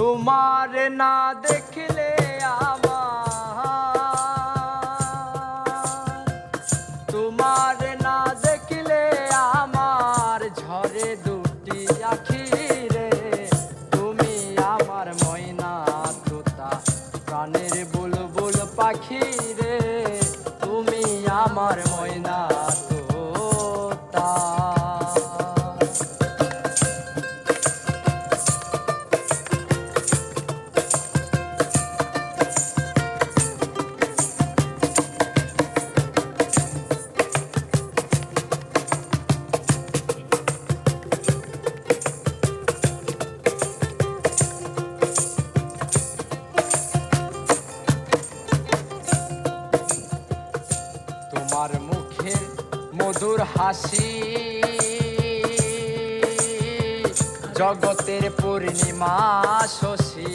তোমার না দেখলে আমার। তোমার না দেখলে আমার ঝরে দুটি আখি রে। তুমি আমার ময়না তোতা, প্রাণের বুলবুল পাখি রে। তুমি আমার ময়না তোমার মুখের মধুর হাসি। জগতের পূর্ণিমা শশী।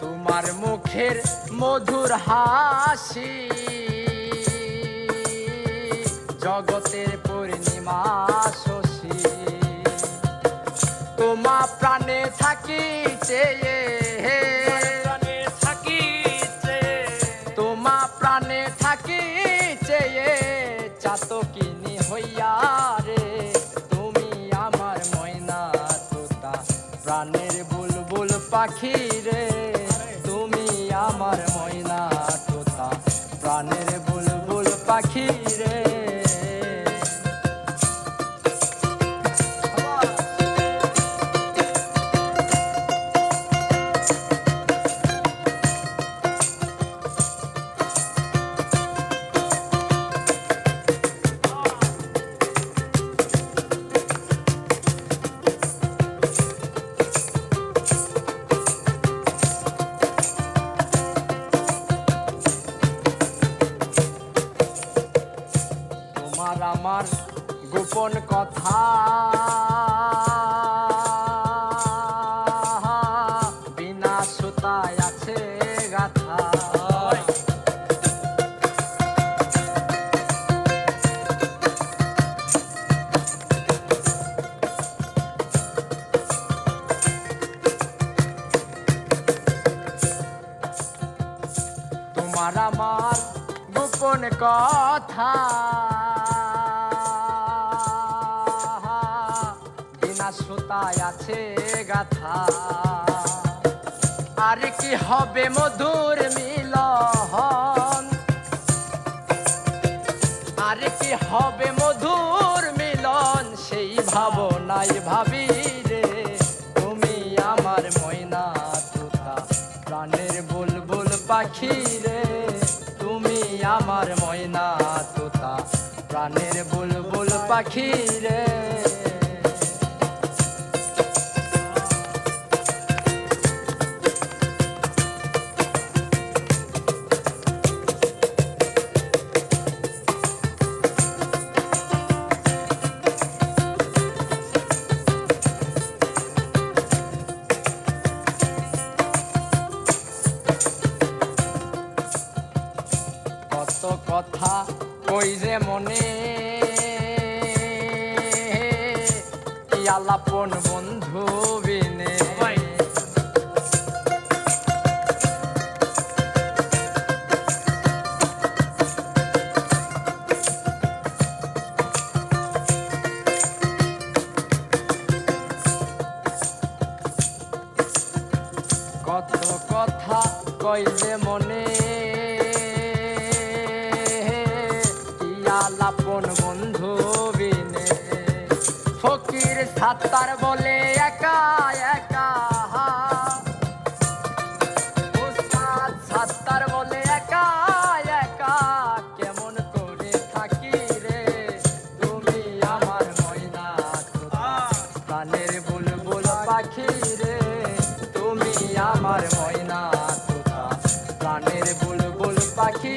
তোমার মুখের মধুর হাসি। জগতের পূর্ণিমা শশী। তোমা প্রাণে থাকি চেয়ে তোমা প্রাণে থাকি চেয়ে চাতকিনি হইয়া রে। তুমি আমার ময়না তোতা, প্রাণের বুলবুল পাখি রে। তুমি আমার ময়না তোতা, প্রাণের বুলবুল পাখি রে। গোপন কথা। বিনা সুতায় আছে গাথা। তোমার আমার গোপন কথা। বিনা সুতায় আছে গাথা। আর কি হবে মধুর মিলন? আর কি হবে মধুর মিলন? সেই ভাবনাই ভাবি রে, তুমি আমার ময়না তোতা। প্রাণের বুলবুল পাখি রে, তুমি আমার ময়না তোতা। প্রাণের বুলবুল পাখি রে। কথা কই যে মনে? আলাপন বন্ধু বিনে। কত কথা কই যে মনে? সাত্তার বলে একা একা উস্তাদ সাত্তার বলে কেমন থাকি রে? তুমি আমার ময়না বুলবুল পাখি রে, তুমি আমার ময়না তোতা প্রাণের বুলবুল পাখি